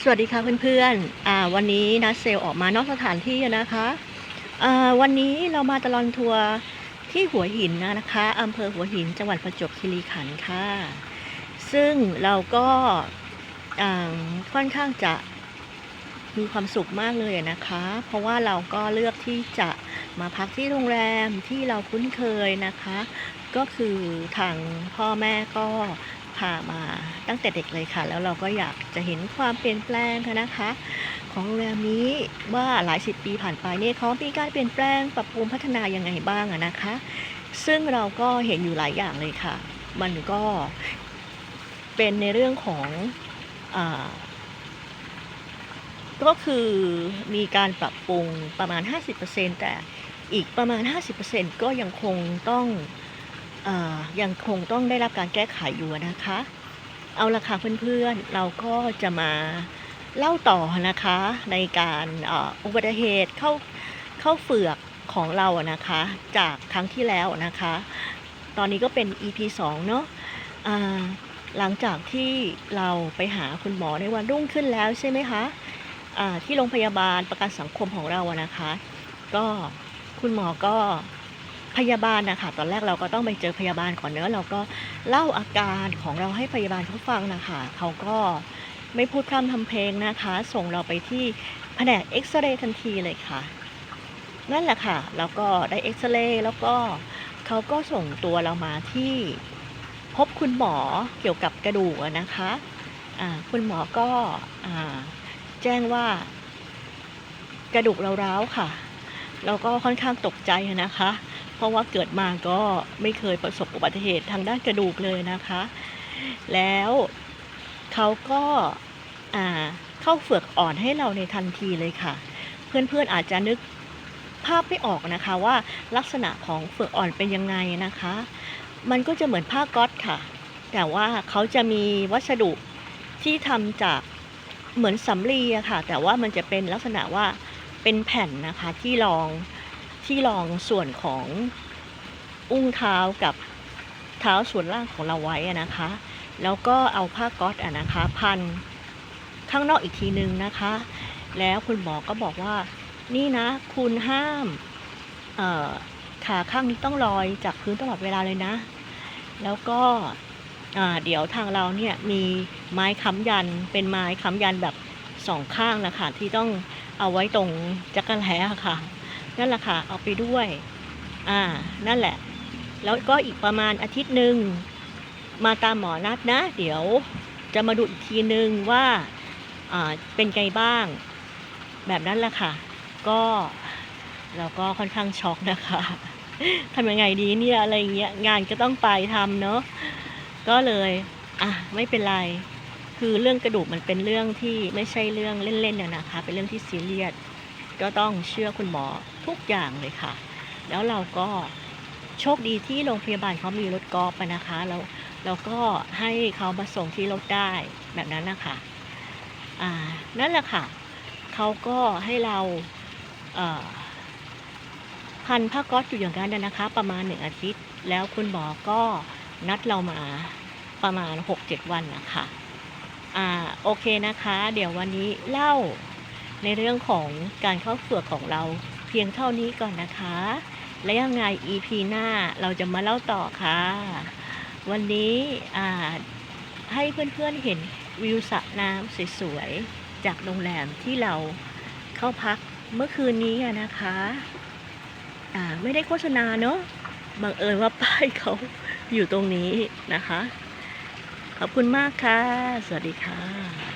สวัสดีค่ะเพื่อนๆอ่าวันนี้นัดเซลออกมานอกสถานที่นะคะอ่าวันนี้เรามาตลอดทัวร์ที่หัวหินนะคะอำเภอหัวหินจังหวัดประจวบคีรีขันธ์ค่ะ ซึ่งเราก็อ่าค่อนข้างจะมีความสุขมากเลยนะคะ เพราะว่าเราก็เลือกที่จะมาพักที่โรงแรมที่เราคุ้นเคยนะคะ ก็คือทางพ่อแม่ก็ พามาตั้งแต่เด็กเลยค่ะ แล้วเราก็อยากจะเห็นความเปลี่ยนแปลงค่ะนะคะ ของโรงแรมนี้ว่าหลายสิบปีผ่านไปเนี่ยเขามีการเปลี่ยนแปลงปรับปรุงพัฒนายังไงบ้างอะนะคะ ซึ่งเราก็เห็นอยู่หลายอย่างเลยค่ะ มันก็เป็นในเรื่องของอก็คือมีการปรับปรุงประมาณ 50%แต่อีกประมาณ 50%ก็ยังคงต้อง ยังคงต้องได้รับการแก้ไขอยู่นะคะ เอาละค่ะเพื่อนๆ เราก็จะมาเล่าต่อนะคะในการอุบัติเหตุเข้าเข้าเฝือกของเรานะคะ จากครั้งที่แล้วนะคะ ตอนนี้ก็เป็น EP 2 เนาะหลังจากที่เราไปหาคุณหมอในวันรุ่งขึ้นแล้วใช่ไหมคะอ่าที่โรงพยาบาลประกันสังคมของเรานะคะ ก็คุณหมอก็ พยาบาลนะคะตอนแรกเราก็ต้องไปเจอพยาบาลก่อนเนอะเราก็เล่าอาการของเราให้พยาบาลเขาฟังนะคะเขาก็ไม่พูดพร่ำทำเพลงนะคะ ส่งเราไปที่แผนกเอ็กซเรย์ทันทีเลยค่ะ นั่นแหละค่ะ แล้วก็ได้เอ็กซเรย์แล้วก็เขาก็ส่งตัวเรามาที่พบคุณหมอเกี่ยวกับกระดูกนะคะคุณหมอก็อแจ้งว่ากระดูกเราร้าวค่ะ เราก็ค่อนข้างตกใจนะคะ เพราะว่าเกิดมาก็ไม่เคยประสบอุบัติเหตุทางด้านกระดูกเลยนะคะ แล้วเขาก็อ่าเข้าเฝือกอ่อนให้เราในทันทีเลยค่ะ เพื่อนๆอาจจะนึกภาพไม่ออกนะคะว่าลักษณะของเฝือกอ่อนเป็นยังไงนะคะ มันก็จะเหมือนผ้าก๊อตค่ะ แต่ว่าเขาจะมีวัสดุที่ทำจากเหมือนสำลีอะค่ะ แต่ว่ามันจะเป็นลักษณะว่าเป็นแผ่นนะคะที่รอง ที่รองส่วนของอุ้งเท้ากับเท้าส่วนล่างของเราไว้นะคะ แล้วก็เอาผ้าก๊อซอะนะคะ พันข้างนอกอีกทีนึงนะคะ แล้วคุณหมอก็บอกว่า นี่นะ คุณห้ามขาข้างนี้ต้องลอยจากพื้นตลอดเวลาเลยนะ แล้วก็เดี๋ยวทางเราเนี่ยมีไม้ค้ำยันเป็นไม้ค้ำยันแบบสองข้างนะคะที่ต้องเอาไว้ตรงจักรแล้ค่ะ นั่นแหละค่ะเอาไปด้วย อ่า นั่นแหละ แล้วก็อีกประมาณอาทิตย์หนึ่งมาตามหมอนัดนะ เดี๋ยวจะมาดูอีกทีนึงว่าอ่าเป็นไงบ้าง แบบนั้นแหละค่ะ ก็เราก็ค่อนข้างช็อกนะคะทำยังไงดีเนี่ยอะไรเงี้ยงานก็ต้องไปทำเนาะก็เลยอะไม่เป็นไร คือเรื่องกระดูกมันเป็นเรื่องที่ไม่ใช่เรื่องเล่นๆเนี่ยนะคะ เป็นเรื่องที่ซีเรียส ก็ต้องเชื่อคุณหมอทุกอย่างเลยค่ะ แล้วเราก็โชคดีที่โรงพยาบาลเขามีรถกอล์ฟนะคะแล้วเราก็ให้เขามาส่งที่รถได้แบบนั้นนะคะอ่านั่นแหละค่ะเขาก็ให้เราเอ่อพันผ้าก๊อซอยู่อย่างนั้นนะนะคะ ประมาณหนึ่งอาทิตย์ แล้วคุณหมอก็นัดเรามาประมาณ 6-7 วันนะคะ อ่า โอเคนะคะ เดี๋ยววันนี้เล่า ในเรื่องของการเข้าเฝือกของเราเพียงเท่านี้ก่อนนะคะ และยังไง EP หน้าเราจะมาเล่าต่อค่ะ วันนี้ให้เพื่อนๆเห็นวิวสระน้ำสวยๆ จากโรงแรมที่เราเข้าพักเมื่อคืนนี้นะคะไม่ได้โฆษณาเนาะบังเอิญว่าป้ายเขาอยู่ตรงนี้นะคะ ขอบคุณมากค่ะ สวัสดีค่ะ